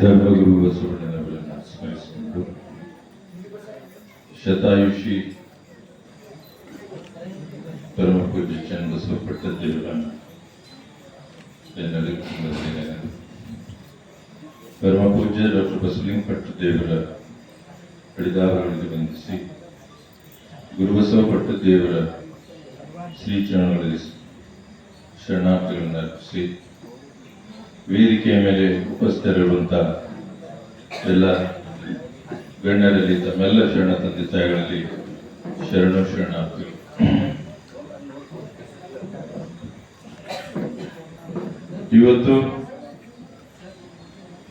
ಧರ್ಮಗುರು ಬಸವಣ್ಣನವರನ್ನು ಸ್ಮರಿಸಿಕೊಂಡು ಶತಾಯುಷಿ ಪರಮ ಪೂಜ್ಯ ಚನ್ನಬಸವ ಪಟ್ಟದೇವರನ್ನು ಜನರಿಗೆ ಪರಮ ಪೂಜ್ಯ ಡಾಕ್ಟರ್ ಬಸವಲಿಂಗ ಪಟ್ಟದೇವರ ಕಡಿದಾರಗಳಿಗೆ ಬಂಧಿಸಿ ಗುರುಬಸವ ಶ್ರೀ ಶ್ರೀಚರಣಗಳಲ್ಲಿ ಶರಣಾರ್ಥಿಗಳನ್ನು ಅರ್ಪಿಸಿ ವೇದಿಕೆಯ ಮೇಲೆ ಉಪಸ್ಥಿತರಿರುವಂತ ಎಲ್ಲ ಗಣ್ಯರಲ್ಲಿ ತಮ್ಮೆಲ್ಲ ಶರಣ ತಂದೆ ತಾಯಿಗಳಲ್ಲಿ ಶರಣು ಶರಣಾರ್ಥಿಗಳು. ಇವತ್ತು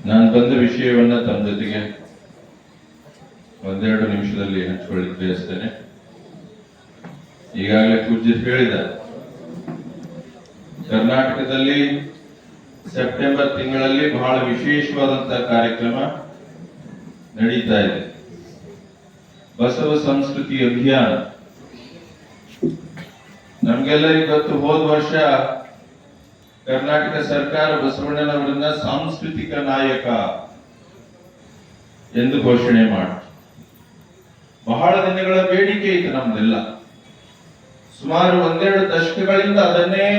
ನಾನು ಬಂದ ವಿಷಯವನ್ನ ತಮ್ಮ ಜೊತೆಗೆ ಒಂದೆರಡು ನಿಮಿಷದಲ್ಲಿ ಹಂಚಿಕೊಳ್ಳಿಕ್ಕೆ ಬಯಸ್ತೇನೆ. ಈಗಾಗಲೇ ಪೂಜ್ಯ ಹೇಳಿದ, ಕರ್ನಾಟಕದಲ್ಲಿ ಸೆಪ್ಟೆಂಬರ್ ತಿಂಗಳಲ್ಲಿ ಬಹಳ ವಿಶೇಷವಾದಂತಹ ಕಾರ್ಯಕ್ರಮ ನಡೀತಾ ಇದೆ. ಬಸವ ಸಂಸ್ಕೃತಿ ಅಭಿಯಾನ. ನಮ್ಗೆಲ್ಲರಿಗೂ ಗೊತ್ತು, ಹೋದ ವರ್ಷ ಕರ್ನಾಟಕ ಸರ್ಕಾರ ಬಸವಣ್ಣನವರನ್ನ ಸಾಂಸ್ಕೃತಿಕ ನಾಯಕ ಎಂದು ಘೋಷಣೆ ಮಾಡಿತು. ಬಹಳ ದಿನಗಳ ಬೇಡಿಕೆ ಇತ್ತು ನಮ್ದೆಲ್ಲ. ಸುಮಾರು ಒಂದೆರಡು ದಶಕಗಳಿಂದ ಅದನ್ನೇ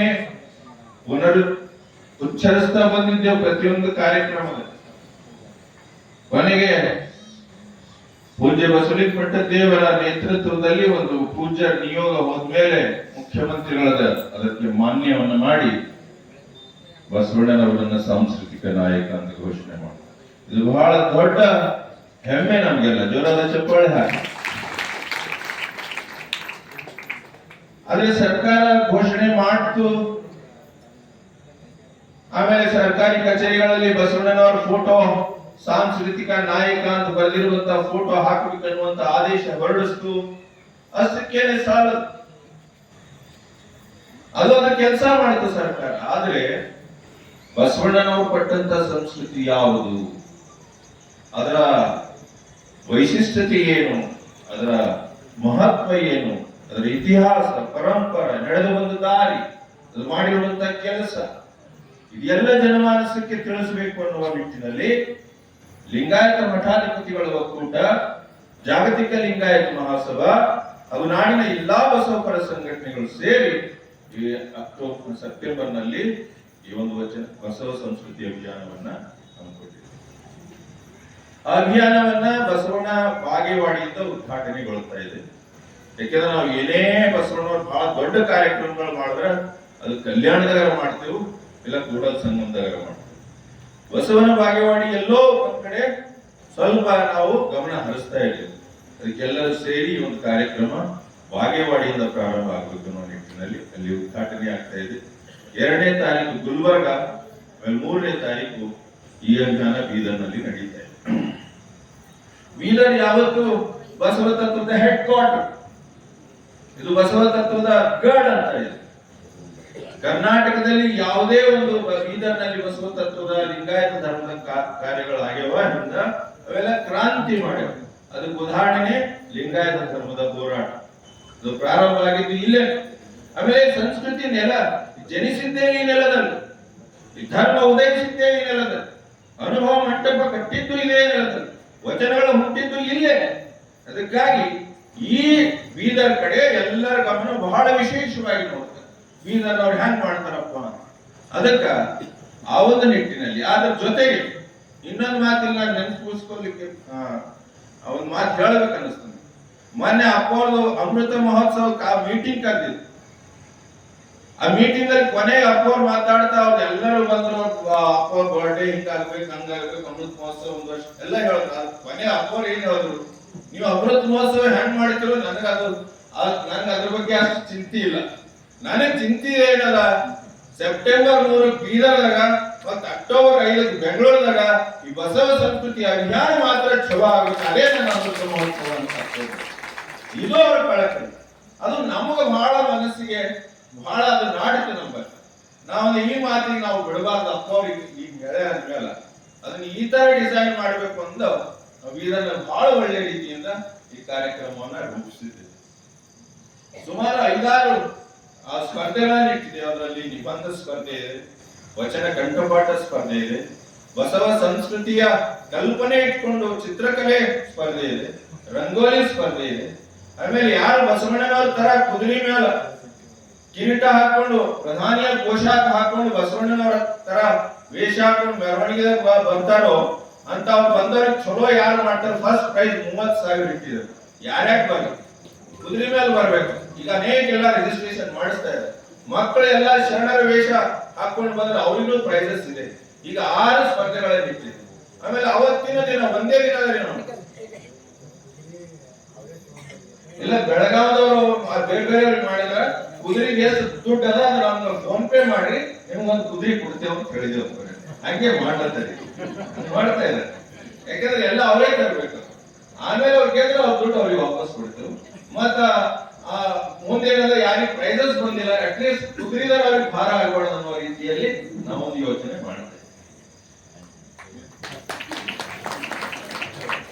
ಪುನರ್ ಉಚ್ಚರಿಸ್ತಾ ಬಂದಿದ್ದೇವೆ ಪ್ರತಿಯೊಂದು ಕಾರ್ಯಕ್ರಮದಲ್ಲಿ. ಕೊನೆಗೆ ಪೂಜ್ಯ ಪಟ್ಟ ದೇವರ ನೇತೃತ್ವದಲ್ಲಿ ಒಂದು ಪೂಜಾ ನಿಯೋಗ ಹೋದ್ಮೇಲೆ ಮುಖ್ಯಮಂತ್ರಿಗಳಾದ ಅದಕ್ಕೆ ಮಾನ್ಯವನ್ನು ಮಾಡಿ ಬಸವಣ್ಣನವರನ್ನ ಸಾಂಸ್ಕೃತಿಕ ನಾಯಕ ಅಂತ ಘೋಷಣೆ ಮಾಡ ಇದು ಬಹಳ ದೊಡ್ಡ ಹೆಮ್ಮೆ ನಮ್ಗೆಲ್ಲ, ಜೋರಾದ ಚಪ್ಪಾಳೆ ಹಾಕಿ. ಆದ್ರೆ ಸರ್ಕಾರ ಘೋಷಣೆ ಮಾಡ್ತು ಆಮೇಲೆ ಸರ್ಕಾರಿ ಕಚೇರಿಗಳಲ್ಲಿ ಬಸವಣ್ಣನವರ ಫೋಟೋ, ಸಾಂಸ್ಕೃತಿಕ ನಾಯಕ ಅಂತ ಬರೆದಿರುವಂತ ಫೋಟೋ ಹಾಕಬೇಕು ಅನ್ನುವಂತ ಆದೇಶ ಹೊರಡಿಸ್ತು. ಅಷ್ಟಕ್ಕೇನೆ ಸಾಲ. ಅದೊಂದು ಕೆಲಸ ಮಾಡಿತು ಸರ್ಕಾರ. ಆದ್ರೆ ಬಸವಣ್ಣನವರು ಪಟ್ಟಂತ ಸಂಸ್ಕೃತಿ ಯಾವುದು? ಅದರ ವೈಶಿಷ್ಟ್ಯತೆ ಏನು? ಅದರ ಮಹತ್ವ ಏನು? ಅದರ ಇತಿಹಾಸ, ಪರಂಪರೆ, ನಡೆದು ಬಂದ ದಾರಿ, ಅದು ಮಾಡಿರುವಂತ ಕೆಲಸ. ಇದೆಲ್ಲ ಜನಮಾನಸಕ್ಕೆ ತಿಳಿಸಬೇಕು ಅನ್ನುವ ನಿಟ್ಟಿನಲ್ಲಿ ಲಿಂಗಾಯತ ಮಠಾಧಿಪತಿಗಳ ಒಕ್ಕೂಟ, ಜಾಗತಿಕ ಲಿಂಗಾಯತ ಮಹಾಸಭಾ ಹಾಗೂ ನಾಡಿನ ಎಲ್ಲಾ ಬಸವಪರ ಸಂಘಟನೆಗಳು ಸೇರಿ ಈ ಅಕ್ಟೋಬರ್ ಸೆಪ್ಟೆಂಬರ್ನಲ್ಲಿ ಈ ಒಂದು ವಚನ, ಬಸವ ಸಂಸ್ಕೃತಿ ಅಭಿಯಾನವನ್ನ ಅಭಿಯಾನವನ್ನ ಬಸವಣ್ಣ ಬಾಗೇವಾಡಿಯಿಂದ ಉದ್ಘಾಟನೆಗೊಳ್ತಾ ಇದೆ. ಯಾಕೆಂದ್ರೆ ನಾವು ಏನೇ ಬಸವಣ್ಣವ್ರು ಬಹಳ ದೊಡ್ಡ ಕಾರ್ಯಕ್ರಮಗಳು ಮಾಡಿದ್ರೆ ಅದು ಕಲ್ಯಾಣದಾಗ ಮಾಡ್ತೇವೆ. ಇಲ್ಲ ಕೂಡ ಸಂಬಂಧ ಬಸವನ ಬಾಗೇವಾಡಿ ಎಲ್ಲೋ ಒಂದ್ ಕಡೆ ಸ್ವಲ್ಪ ನಾವು ಗಮನ ಹರಿಸ್ತಾ ಇದ್ದೇವೆ. ಅದಕ್ಕೆಲ್ಲರೂ ಸೇರಿ ಒಂದು ಕಾರ್ಯಕ್ರಮ ಬಾಗೇವಾಡಿಯಿಂದ ಪ್ರಾರಂಭ ಆಗಬೇಕು ಅನ್ನೋ ನಿಟ್ಟಿನಲ್ಲಿ ಅಲ್ಲಿ ಉದ್ಘಾಟನೆ ಆಗ್ತಾ ಇದೆ. ಎರಡನೇ ತಾರೀಕು ಗುಲ್ಬರ್ಗ ಮೂರನೇ ತಾರೀಕು ಈ ಅಭಿಯಾನ ಬೀದರ್ನಲ್ಲಿ ನಡೀತಾ ಇದೆ. ಬೀದರ್ ಯಾವತ್ತು ಬಸವ ತತ್ವದ ಹೆಡ್ ಕ್ವಾರ್ಟರ್ ಇದು ಬಸವ ತತ್ವದ ಗಡ್ ಅಂತ ಇದೆ. ಕರ್ನಾಟಕದಲ್ಲಿ ಯಾವುದೇ ಒಂದು ಬೀದರ್ನಲ್ಲಿ ಬಸವ ತತ್ವದ ಲಿಂಗಾಯತ ಧರ್ಮದ ಕಾರ್ಯಗಳು ಆಗ್ಯಾವ ಅವೆಲ್ಲ ಕ್ರಾಂತಿ ಮಾಡ್ಯಾವ. ಅದಕ್ಕೆ ಉದಾಹರಣೆ ಲಿಂಗಾಯತ ಧರ್ಮದ ಹೋರಾಟ. ಅದು ಪ್ರಾರಂಭ ಆಗಿದ್ದು ಇಲ್ಲೇ. ಆಮೇಲೆ ಸಂಸ್ಕೃತಿ ನೆಲ. ಜನಿಸಿದ್ದೇ ಈ ನೆಲದಲ್ಲಿ. ಧರ್ಮ ಉದಯಿಸಿದ್ದೇ ಈ ನೆಲದಲ್ಲಿ. ಅನುಭವ ಮಂಟಪ ಕಟ್ಟಿದ್ದು ಇದೇ ನೆಲದಲ್ಲಿ. ವಚನಗಳು ಹುಟ್ಟಿದ್ದು ಇಲ್ಲೇ. ಅದಕ್ಕಾಗಿ ಈ ಬೀದರ್ ಕಡೆ ಎಲ್ಲರ ಗಮನ ಬಹಳ ವಿಶೇಷವಾಗಿ ನೋಡ್ತಾರೆ. ಬೀದರ್ ಅವ್ರು ಹ್ಯಾಂಗ್ ಮಾಡ್ತಾರಪ್ಪ. ಅದಕ್ಕ ಆ ಒಂದು ನಿಟ್ಟಿನಲ್ಲಿ ಅದ್ರ ಜೊತೆಗೆ ಇನ್ನೊಂದು ಮಾತಿಲ್ಲ ನಾನು ನೆನಪಿಸ್ಕೊಳ್ಲಿಕ್ಕೆ ಆ ಒಂದು ಮಾತು ಹೇಳ್ಬೇಕು ಅನಿಸ್ತದೆ ಮೊನ್ನೆ ಅಪೋಲೋ ಅಮೃತ ಮಹೋತ್ಸವ ಮೀಟಿಂಗ್ ಕರೆದಿದ್ರು. ಆ ಮೀಟಿಂಗ್ ಅಲ್ಲಿ ಕೊನೆಗೆ ಅಪ್ಪವ್ರು ಮಾತಾಡ್ತಾ ಅವ್ರು ಎಲ್ಲರೂ ಬಂದ್ರು ಅಪ್ಪವ್ರ ಬರ್ಡೇ ಹಿಂಗಾಗ್ಬೇಕು ಹಂಗಾಗ್ಬೇಕು ಅಮೃತ ಮಹೋತ್ಸವ ಒಂದು ವರ್ಷ, ಎಲ್ಲ ಹೇಳ್ತಾರೆ ಕೊನೆ ಅಪ್ಪವ್ರು ಏನ್ ಹೇಳಿದ್ರು? ನೀವು ಅಮೃತ ಮಹೋತ್ಸವ ಹೆಂಗ್ ಮಾಡ್ತಿರೋ ನನಗ ಅದು ನನ್ಗೆ ಅದ್ರ ಬಗ್ಗೆ ಅಷ್ಟು ಚಿಂತೆ ಇಲ್ಲ. ನನಗ್ ಚಿಂತೆ ಏನಲ್ಲ ಸೆಪ್ಟೆಂಬರ್ ಮೂರು ಬೀದರ್ದಾಗ ಮತ್ತು ಅಕ್ಟೋಬರ್ ಐದಕ್ಕೆ ಬೆಂಗಳೂರದಾಗ ಈ ಬಸವ ಸಂಸ್ಕೃತಿ ಅಭಿಯಾನ ಮಾತ್ರ ಛಲ ಆಗುತ್ತೆ. ಅದೇ ನನ್ನ ಅಮೃತ ಮಹೋತ್ಸವ ಅಂತ ಇದು ಅವರ ಕಳಕಳಿ ಅದು ನಮಗೆ ಬಹಳ ಮನಸ್ಸಿಗೆ ಬಹಳ ಅದು ನಾಡಿತು ನಂಬರ್. ನಾವು ಈ ಮಾತಿಗೆ ನಾವು ಬಿಡಬಾರ್ದು. ಅಪ್ಪವ್ರಿಗೆ ಈಗ ಬೆಳೆ ಅಂದ್ಮೇಲೆ ಅದನ್ನ ಈ ತರ ಡಿಸೈನ್ ಮಾಡಬೇಕು ಅಂತ ನಾವು ಇದನ್ನ ಬಹಳ ಒಳ್ಳೆ ರೀತಿಯಿಂದ ಈ ಕಾರ್ಯಕ್ರಮವನ್ನ ರೂಪಿಸಿದ್ದೇವೆ. ಸುಮಾರು ಐದಾರು ಆ ಸ್ಪರ್ಧೆಗಳನ್ನ ಇಟ್ಟಿದೆ ಅದರಲ್ಲಿ ನಿಬಂಧ ಸ್ಪರ್ಧೆ ಇದೆ, ವಚನ ಕಂಠಪಾಠ ಸ್ಪರ್ಧೆ ಇದೆ, ಬಸವ ಸಂಸ್ಕೃತಿಯ ಕಲ್ಪನೆ ಇಟ್ಕೊಂಡು ಚಿತ್ರಕಲೆ ಸ್ಪರ್ಧೆ ಇದೆ, ರಂಗೋಲಿ ಸ್ಪರ್ಧೆ ಇದೆ. ಆಮೇಲೆ ಯಾರು ಬಸವಣ್ಣನವರ ತರ ಕುದುರೆ ಮೇಲೆ ಕಿರೀಟ ಹಾಕೊಂಡು, ಪ್ರಧಾನಿಯ ಪೋಷಾಕ ಹಾಕೊಂಡು ಬಸವಣ್ಣನವರ ತರ ವೇಷ ಹಾಕೊಂಡು ಮೆರವಣಿಗೆ ಬರ್ತಾರೋ ಅಂತ ಅವ್ರು ಬಂದವ್ರಿಗೆ ಚಲೋ ಯಾರು ಮಾಡ್ತಾರೆ? ಫಸ್ಟ್ ಪ್ರೈಸ್ ಮೂವತ್ತು ಸಾವಿರ ಇಟ್ಟಿದ್ರು ಯಾರ್ಯಾಕೆ ಬರ್ಲಿ ಕುದುರೆ ಮೇಲೆ ಬರಬೇಕು. ಈಗ ಅನೇಕ ಎಲ್ಲ ರಿಜಿಸ್ಟ್ರೇಷನ್ ಮಾಡಿಸ್ತಾ ಇದ್ದಾರೆ. ಮಕ್ಕಳು ಎಲ್ಲ ಶರಣರ ವೇಷ ಹಾಕೊಂಡು ಬಂದ್ರೆ ಅವರಿಗೂ ಪ್ರೈಸಸ್ ಇದೆ. ಈಗ ಆರು ಸ್ಪರ್ಧೆಗಳಲ್ಲಿ ಆಮೇಲೆ ಅವತ್ತಿನ ದಿನ ಒಂದೇ ದಿನ ಇಲ್ಲ, ಬೆಳಗಾವದವರು ಬೇರೆ ಬೇರೆ ಮಾಡಿದ್ರೆ ಕುದುರೆಗೆ ಎಷ್ಟು ದುಡ್ಡು ಅದ ಅದ್ರ ನಮ್ಗೆ ಫೋನ್ ಪೇ ಮಾಡಿ ನಿಮ್ಗೊಂದು ಕುದುರೆ ಕೊಡ್ತೇವೆ ಅಂತ ಹೇಳಿದೇವು ಹಂಗೆ ಮಾಡ್ತಾ ಇದ್ದಾರೆ. ಯಾಕಂದ್ರೆ ಎಲ್ಲ ಅವರೇ ತರಬೇಕು. ಆಮೇಲೆ ಅವ್ರಿಗೆ ಅವ್ರ ದುಡ್ಡು ಅವ್ರಿಗೆ ವಾಪಸ್ ಕೊಡ್ತೇವೆ. ಮತ್ತ ಆ ಮುಂದೆ ಏನಂದ್ರೆ ಯಾರಿಗೆ ಪ್ರೈಸಸ್ ಬಂದಿಲ್ಲ ಅಟ್ಲೀಸ್ಟ್ ಕುದುರಿದಾರ ಅವ್ರಿಗೆ ಭಾರ ಆಗಬಾರ್ದು ಅನ್ನೋ ರೀತಿಯಲ್ಲಿ ನಾವೊಂದು ಯೋಚನೆ ಮಾಡ್ತೇವೆ.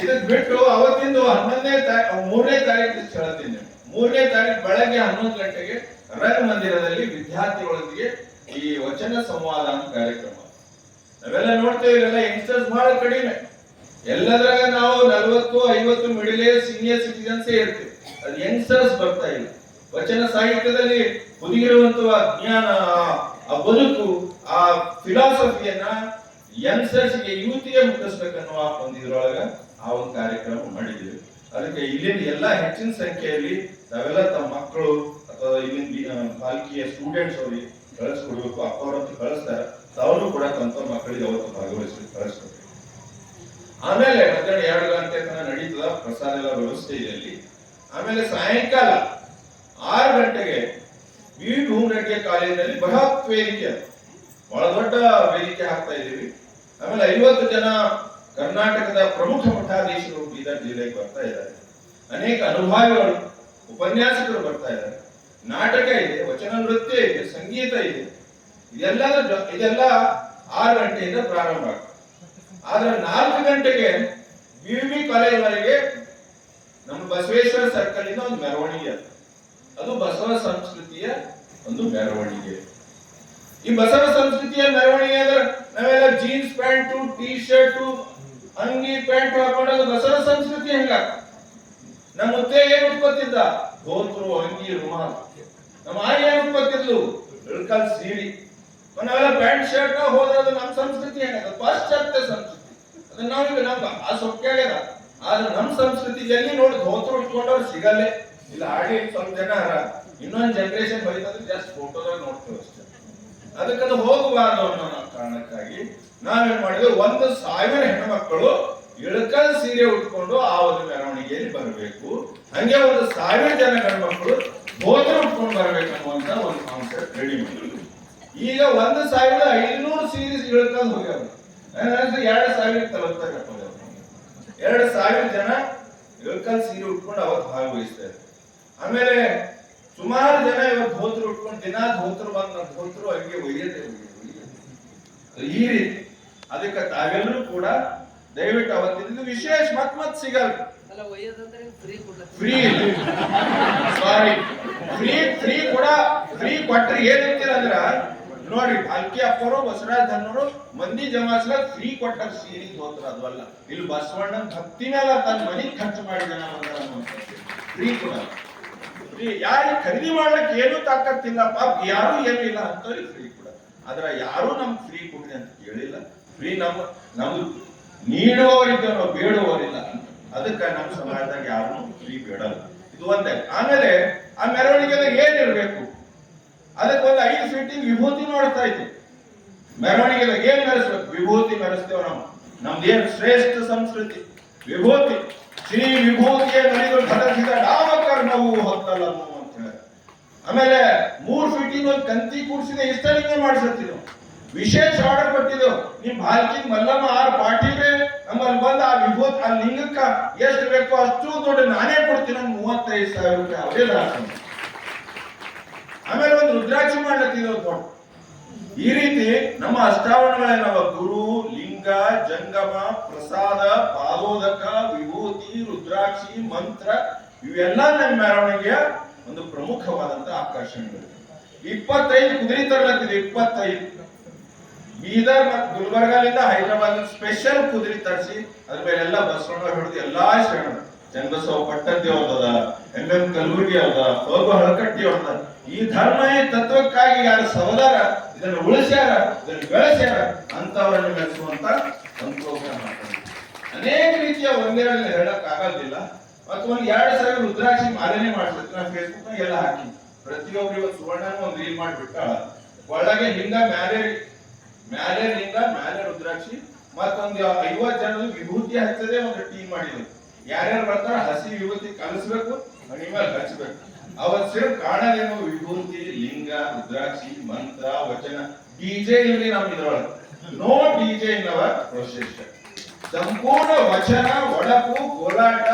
ಇದಕ್ ಬಿಟ್ಟು ಅವತ್ತಿಂದು ಹನ್ನೊಂದನೇ ತಾರೀಕು ಮೂರನೇ ತಾರೀಕು ಹೇಳ್ತೀನಿ ಮೂರನೇ ತಾರೀಕು ಬೆಳಗ್ಗೆ ಹನ್ನೊಂದು ಗಂಟೆಗೆ ರಂಗ ಮಂದಿರದಲ್ಲಿ ವಿದ್ಯಾರ್ಥಿಗಳೊಂದಿಗೆ ಈ ವಚನ ಸಂವಾದ ಕಾರ್ಯಕ್ರಮ. ನಾವೆಲ್ಲ ನೋಡ್ತೇವೆ ಇವೆಲ್ಲ ಯಂಗ್ಸ್ಟರ್ಸ್ ಬಹಳ ಕಡಿಮೆ. ಎಲ್ಲದ್ರಾಗ ನಾವು ನಲವತ್ತು, ಐವತ್ತು ಮಿಡಿಲ್ ಏಜ್ ಸೀನಿಯರ್ ಸಿಟಿಜನ್ಸ್ ಇರ್ತೀವಿ. ಅದು ಯಂಗ್ಸ್ಟರ್ಸ್ ಬರ್ತಾ ಇಲ್ಲ. ವಚನ ಸಾಹಿತ್ಯದಲ್ಲಿ ಹುದುಗಿರುವಂತ ಜ್ಞಾನ, ಆ ಬದುಕು, ಆ ಫಿಲಾಸಫಿಯನ್ನ ಯಂಗ್ಸ್ಟರ್ಸ್ಗೆ ಯೂತ್ಗೆ ಮುಟ್ಟಿಸ್ಬೇಕನ್ನುವ ಒಂದು ಇದ್ರೊಳಗ ಆ ಒಂದು ಕಾರ್ಯಕ್ರಮ ಮಾಡಿದ್ದೀವಿ. ಅದಕ್ಕೆ ಇಲ್ಲಿನ ಎಲ್ಲಾ ಹೆಚ್ಚಿನ ಸಂಖ್ಯೆಯಲ್ಲಿ ನಾವೆಲ್ಲ ತಮ್ಮ ಮಕ್ಕಳು ಅಥವಾ ಇಲ್ಲಿನ ಪಾಲಿಕೆಯ ಸ್ಟೂಡೆಂಟ್ಸ್ ಅವ್ರಿಗೆ ಕಳಿಸ್ಕೊಡ್ಬೇಕು ಅಪ್ಪವರಂತೂ ಕಳಿಸ್ತಾರೆ. ತಾವು ಕೂಡ ತಮ್ಮ ಮಕ್ಕಳಿಗೆ ಅವತ್ತು ಭಾಗವಹಿಸಿ ಕಳಿಸ್ಕೊಡ್ಬೇಕು. ಆಮೇಲೆ ಮಧ್ಯಾಹ್ನ ಎರಡು ಗಂಟೆ ತನಕ ನಡೀತದ ಪ್ರಸಾದ ಎಲ್ಲ ವ್ಯವಸ್ಥೆ ಇದೆ ಅಲ್ಲಿ ಆಮೇಲೆ ಸಾಯಂಕಾಲ ಆರು ಗಂಟೆಗೆ ವಿ ಭೂಮರೆಡ್ಡಿ ಕಾಲೇಜಿನಲ್ಲಿ ಬೃಹತ್ ವೇದಿಕೆ ಬಹಳ ದೊಡ್ಡ ವೇದಿಕೆ ಹಾಕ್ತಾ ಇದ್ದೀವಿ. ಆಮೇಲೆ ಐವತ್ತು ಜನ ಕರ್ನಾಟಕದ ಪ್ರಮುಖ ಮಠಾಧೀಶರು ಬೀದರ್ ಜಿಲ್ಲೆಗೆ ಬರ್ತಾ ಇದ್ದಾರೆ. ಅನೇಕ ಅನುಭಾವಿಗಳು, ಉಪನ್ಯಾಸಕರು ಬರ್ತಾ ಇದ್ದಾರೆ. ನಾಟಕ ಇದೆ, ವಚನ ನೃತ್ಯ ಇದೆ, ಸಂಗೀತ ಇದೆ. ಇದೆಲ್ಲ ಇದೆಲ್ಲ ಆರು ಗಂಟೆಯಿಂದ ಪ್ರಾರಂಭ ಆಗ್ತದೆ. ಆದ್ರೆ ನಾಲ್ಕು ಗಂಟೆಗೆ ವಿವಿ ಕಾಲೇಜ್ ಕಾಲೇಜ್ವರೆಗೆ ನಮ್ಮ ಬಸವೇಶ್ವರ ಸರ್ಕಲ್ ಇಂದ ಒಂದು ಮೆರವಣಿಗೆ ಅದು. ಬಸವ ಸಂಸ್ಕೃತಿಯ ಒಂದು ಮೆರವಣಿಗೆ. ಈ ಬಸವ ಸಂಸ್ಕೃತಿಯ ಮೆರವಣಿಗೆ ಅಂದ್ರೆ ನಾವೆಲ್ಲ ಜೀನ್ಸ್ ಪ್ಯಾಂಟು ಟಿ ಶರ್ಟು ಅಂಗಿ ಪ್ಯಾಂಟ್ ಹಾಕೊಂಡಾಗ ಬಸವ ಸಂಸ್ಕೃತಿ ಹೆಂಗ? ನಮ್ಮ ಮುತ್ತೆ ಏನ್ ಉತ್ಪತ್ತಿದ್ದ ಗೋತ್ರು, ಅಂಗಿ, ರುಮಾಲ್. ನಮ್ಮ ಆಯಿ ಏನ್ ಉತ್ಪತ್ತಿದ್ಲು ಸೀರಿ ನಾವೆಲ್ಲ ಪ್ಯಾಂಟ್ ಶರ್ಟ್ ಹೋದ್ರೆ ನಮ್ಮ ಸಂಸ್ಕೃತಿ ಹೆಂಗ? ಪಾಶ್ಚಾತ್ಯ ಸಂಸ್ಕೃತಿ. ನಾವೀಗ ನಮ್ಗೆ ಆ ಸೊಕ್ಕೆ ಆಗ್ಯದ ಆದ್ರೆ ನಮ್ಮ ಸಂಸ್ಕೃತಿಯಲ್ಲಿ ನೋಡಿ ಧೋತ್ರ ಉಟ್ಕೊಂಡವ್ರು ಸಿಗಲ್ಲೇ. ಇಲ್ಲ ಆಡಿ ಸ್ವಲ್ಪ ಜನ ಇನ್ನೊಂದು ಜನರೇಷನ್ ಬರೀತಂದ್ರೆ ಜಸ್ಟ್ ಫೋಟೋದಾಗ ನೋಡ್ತೇವೆ ಅಷ್ಟೇ. ಅದಕ್ಕದು ಹೋಗಬಾರ್ದು ಅನ್ನೋ ಕಾರಣಕ್ಕಾಗಿ ನಾವೇನ್ ಮಾಡಿದ್ವಿ, ಒಂದು ಸಾವಿರ ಹೆಣ್ಮಕ್ಳು ಇಳಕಲ್ ಸೀರೆ ಉಟ್ಕೊಂಡು ಆ ಒಂದು ಮೆರವಣಿಗೆಯಲ್ಲಿ ಬರಬೇಕು. ಹಂಗೆ ಒಂದು ಸಾವಿರ ಜನ ಗಂಡ್ಮಕ್ಳು ಧೋತ್ರ ಉಟ್ಕೊಂಡು ಬರಬೇಕು ಅನ್ನುವಂತ ಒಂದು ಕಾನ್ಸೆಪ್ಟ್ ರೆಡಿ ಮಾಡಿದ್ವಿ. ಈಗ ಒಂದು ಸಾವಿರದ ಐನೂರು ಸೀರೀಸ್ ಇಳ್ಕೊಂಡು ಹೋಗ್ಯಾವ. ಎರಡು ಸಾವಿರ ತಲುಪ್ತಾರೆ ಎರಡು ಸಾವಿರ ಜನ ಇಳಕಲ್ ಸೀರೆ ಉಟ್ಕೊಂಡು ಅವತ್ತು ಭಾಗವಹಿಸ್ತಾರೆ ಆಮೇಲೆ ಸುಮಾರು ಜನ ಇವತ್ತು ಧೋತ್ರ ಉಟ್ಕೊಂಡು ದಿನ ಧೋತ್ರ ಬಂದ ಧೋತ್ರ ಹಂಗೆ ಒಯ್ಯದೆ. ಈ ರೀತಿ. ಅದಕ್ಕೆ ತಾವೆಲ್ಲರೂ ಕೂಡ ದಯವಿಟ್ಟು ಅವತ್ತಿದ್ದು ವಿಶೇಷ ಮತ್ ಮತ್ ಸಿಗಲ್ಲ. ಫ್ರೀ ಸಾರಿ ಫ್ರೀ ಫ್ರೀ ಕೂಡ ಫ್ರೀ ಕೊಟ್ಟರೆ ಏನಿರ್ತೀರ ಅಂದ್ರ ನೋಡಿ ಅಲ್ಕಿ ಅಪ್ಪರು ಬಸವರಾಜ ಧನ್ನರು ಮಂದಿ ಜಮಾಸ್ಲ ಫ್ರೀ ಕೊಟ್ಟಾರ ಸೀರಿ ಹೋತ್ರ ಅದವಲ್ಲ. ಇಲ್ಲಿ ಬಸವಣ್ಣನ ಭಕ್ತಿ ಮೇಲೆ ತನ್ನ ಮನಿ ಖರ್ಚು ಮಾಡಿ ಜನ ಫ್ರೀ ಕೂಡ. ಫ್ರೀ ಯಾರಿಗೆ ಖರೀದಿ ಮಾಡ್ಲಕ್ ಏನು ತಾಕತ್ತಿಲ್ಲ ಪಾಪ ಯಾರು ಏನು ಇಲ್ಲ ಅಂತವ್ರಿಗೆ ಫ್ರೀ ಕೂಡ. ಆದ್ರ ಯಾರು ನಮ್ಗೆ ಫ್ರೀ ಕೊಡ್ರಿ ಅಂತ ಕೇಳಿಲ್ಲ. ಫ್ರೀ ನಮ್ಮ ನಮ್ದು ನೀಡುವವರಿದ್ದೇವೆ ಬೇಡುವವರಿಲ್ಲ ಅಂತ. ಅದಕ್ಕೆ ನಮ್ಮ ಸಮಾಜದಾಗ ಯಾರು ಫ್ರೀ ಬೇಡಲ್ಲ. ಇದು ಒಂದೇ. ಆಮೇಲೆ ಆ ಮೆರವಣಿಗೆದಾಗ ಏನಿರ್ಬೇಕು? ಅದಕ್ಕೆ ಒಂದು ಐದು ಫೀಟಿಂಗ್ ವಿಭೂತಿ ನೋಡ್ತಾ ಇತ್ತು ಮೆರವಣಿಗೆ ಏನ್ ಮೆರೆಸ್ಬೇಕು ವಿಭೂತಿ ಮೆರೆಸ್ತೇವೆ ನಾವು. ಏನ್ ಶ್ರೇಷ್ಠ ಸಂಸ್ಕೃತಿ? ವಿಭೂತಿ. ಶ್ರೀ ವಿಭೂತಿಯ ನಡಿಗಳು ಘಟಿಸಿದ ನಾಮಕರ್ಣವು ಹೊತ್ತಲ್ಲ ಅಂತ ಹೇಳಿ. ಆಮೇಲೆ ಮೂರ್ ಫೀಟಿಂಗ್ ಒಂದು ಕಂತಿ ಕೂಡಿಸಿದ ಇಷ್ಟಲಿಂಗ ಮಾಡಿಸಿರ್ತೀವಿ ವಿಶೇಷ ಆರ್ಡರ್ ಕೊಟ್ಟಿದ್ದೆವು ನಿಮ್ ಭಾಲ್ಕಿ ಮಲ್ಲಮ್ಮ ಆರ್ ಪಾಟೀಲ್ರೆ ನಮ್ಮಲ್ಲಿ ಬಂದ ಆ ವಿಭೂತಿ, ಆ ಲಿಂಗಕ್ಕ ಎಷ್ಟು ಬೇಕೋ ಅಷ್ಟು ದೊಡ್ಡ ನಾನೇ ಕೊಡ್ತೀನಿ ಮೂವತ್ತೈದು ಸಾವಿರ ರೂಪಾಯಿ. ಅವರೇ ಆಮೇಲೆ ಒಂದು ರುದ್ರಾಕ್ಷಿ ಮಾಡ್ಲತ್ತಿದ್ದೆವು ದೊಡ್ಡ ಈ ರೀತಿ ನಮ್ಮ ಅಷ್ಟಾವರಣಗಳೇನವ ಗುರು, ಲಿಂಗ, ಜಂಗಮ, ಪ್ರಸಾದ, ಪಾದೋದಕ, ವಿಭೂತಿ, ರುದ್ರಾಕ್ಷಿ, ಮಂತ್ರ, ಇವೆಲ್ಲ ನಮ್ಮ ಮೆರವಣಿಗೆಯ ಒಂದು ಪ್ರಮುಖವಾದಂತ ಆಕರ್ಷಣೆಗಳು. ಇಪ್ಪತ್ತೈದು ಕುದುರೆ ತರಲತ್ತಿದೆ, ಇಪ್ಪತ್ತೈದು. ಬೀದರ್ ಮತ್ತು ಗುಲ್ಬರ್ಗಾಲಿಂದ ಹೈದರಾಬಾದ್ ಸ್ಪೆಷಲ್ ಕುದುರೆ ತರಿಸಿ, ಅದ್ರ ಮೇಲೆಲ್ಲ ಬಸವಣ್ಣ ಹಿಡಿದು ಎಲ್ಲಾ ಶರಣ ಚಂದ್ರಸವ ಪಟ್ಟದ್ದಿ ಅವ್ರದ ಎಂ ಎಂ ಕಲಬುರ್ಗಿ ಅವ್ರದ ಹೋಗು ಹಳಕಟ್ಟಿ ಅವ್ರದ ಈ ಧರ್ಮ ತತ್ವಕ್ಕಾಗಿ ಯಾರು ಸವದಾರ, ಇದನ್ನು ಉಳಿಸ್ಯಾರ, ಇದನ್ನು ಬೆಳೆಸ್ಯಾರ ಅಂತವರನ್ನು ಬೆಳೆಸುವಂತ ಸಂತೋಷ ಮಾಡ್ತಾರೆ. ಅನೇಕ ರೀತಿಯ ಒಂದೆರಡಲ್ಲಿ ಹೇಳಕ್ ಆಗೋದಿಲ್ಲ ಮತ್ತು ಒಂದು ಎರಡು ಸಾವಿರ ರುದ್ರಾಕ್ಷಿ ಮಾಲಿನ್ಯ ಮಾಡಿಸ್ಬೇಕು ನಾನು ಫೇಸ್ಬುಕ್ ಎಲ್ಲ ಹಾಕಿ. ಪ್ರತಿಯೊಬ್ರು ಇವತ್ತು ಸುವರ್ಣನ ಒಂದು ರೀಲ್ ಮಾಡಿಬಿಟ್ಟಾಳ. ಒಳಗೆ ಹಿಂದ ಮ್ಯಾಲೆ ಮ್ಯಾಲೆ ಲಿಂಗ ಮ್ಯಾಲೆ ರುದ್ರಾಕ್ಷಿ, ಮತ್ತೊಂದು ಐವತ್ತು ಜನರು ವಿಭೂತಿ ಹಚ್ಚದೆ ಒಂದು ಟೀಮ್ ಮಾಡಿದ್ರು. ಯಾರ್ಯಾರು ಬರ್ತಾರ ಹಸಿ ವಿಭೂತಿ ಕಲಿಸ್ಬೇಕು. ಮಣಿ ಮೇಲೆ ಹಚ್ಚಬೇಕು ಸೇರ್ ಕಾಣಲೇನೋ ವಿಭೂತಿ, ಲಿಂಗ, ರುದ್ರಾಕ್ಷಿ, ಮಂತ್ರ, ವಚನ ಡಿಜೆ ಇಲ್ಲಿ ನಮ್ no DJ in our procession ಸಂಪೂರ್ಣ ವಚನ, ಒಡಕು, ಕೋಲಾಟ,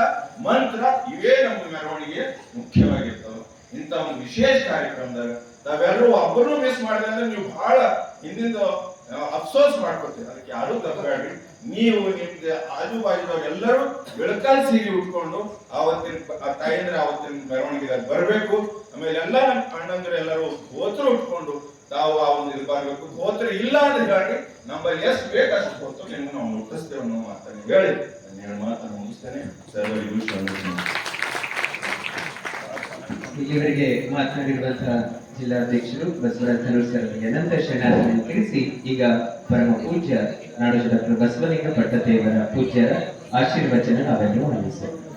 ಮಂತ್ರ ಇವೇ ನಮ್ಮ ಮೆರವಣಿಗೆ ಮುಖ್ಯವಾಗಿರ್ತವೆ. ಇಂಥ ಒಂದು ವಿಶೇಷ ಕಾರ್ಯಕ್ರಮದಾಗ ತಾವೆಲ್ಲರೂ ಒಬ್ಬರು ಮಿಸ್ ಮಾಡಿದ್ರೆ ನೀವು ಬಹಳ ಹಿಂದಿಂದ ಅಫ್ಸೋಸ್ ಮಾಡ್ಕೊತೀರಿ. ಅದಕ್ಕೆ ಯಾರು ತಪ್ಪಬೇಡ್ರಿ ನೀವು ನಿಮ್ದು ಆಜು ಬಾಜುದವರೆಲ್ಲರೂ ಬೆಳಕಾಲ್ ಸೀರೆ ಉಟ್ಕೊಂಡು ಆವತ್ತಿನ ಆ ತಾಯಂದ್ರೆ ಆವತ್ತಿನ ಮೆರವಣಿಗೆ ಬರಬೇಕು. ಆಮೇಲೆ ಎಲ್ಲ ನಮ್ಮ ಅಣ್ಣಂದ್ರೆ ಎಲ್ಲರೂ ಧೋತ್ರ ಉಟ್ಕೊಂಡು ತಾವು ಆ ಒಂದು ಇದು ಬರಬೇಕು ಧೋತ್ರ ಇಲ್ಲ ಅಂದ್ರೆ ಹೇಳಿ ನಮ್ಮಲ್ಲಿ ಎಷ್ಟು ಬೇಕಷ್ಟು ಧೋತ್ರ ನಿಮ್ಗೆ ನಾವು ಮುಟ್ಟಿಸ್ತೇವೆ ಅನ್ನೋ ಮಾತನ್ನು ಹೇಳಿ. ನಾನು ಮಾತನ್ನು ಮುಗಿಸ್ತೇನೆ. ಸರ್ವರಿಗೂ ಇಲ್ಲಿವರೆಗೆ ಮಾತನಾಡಿರುವಂತಹ ಜಿಲ್ಲಾಧ್ಯಕ್ಷರು ಬಸವರಾಜ್ ಧನುರ್ ಸರ್ ಅನಂತ ಶರಣಾರ್ಥಿಯನ್ನು ತಿಳಿಸಿ, ಈಗ ಪರಮ ಪೂಜ್ಯ ನಾಡೋಜ ಡಾಕ್ಟರ್ ಬಸವಲಿಂಗ ಪಟ್ಟದೇವರ ಪೂಜ್ಯರ ಆಶೀರ್ವಚನ ನಾವೆಲ್ಲರೂ ಆಲಿಸೋಣ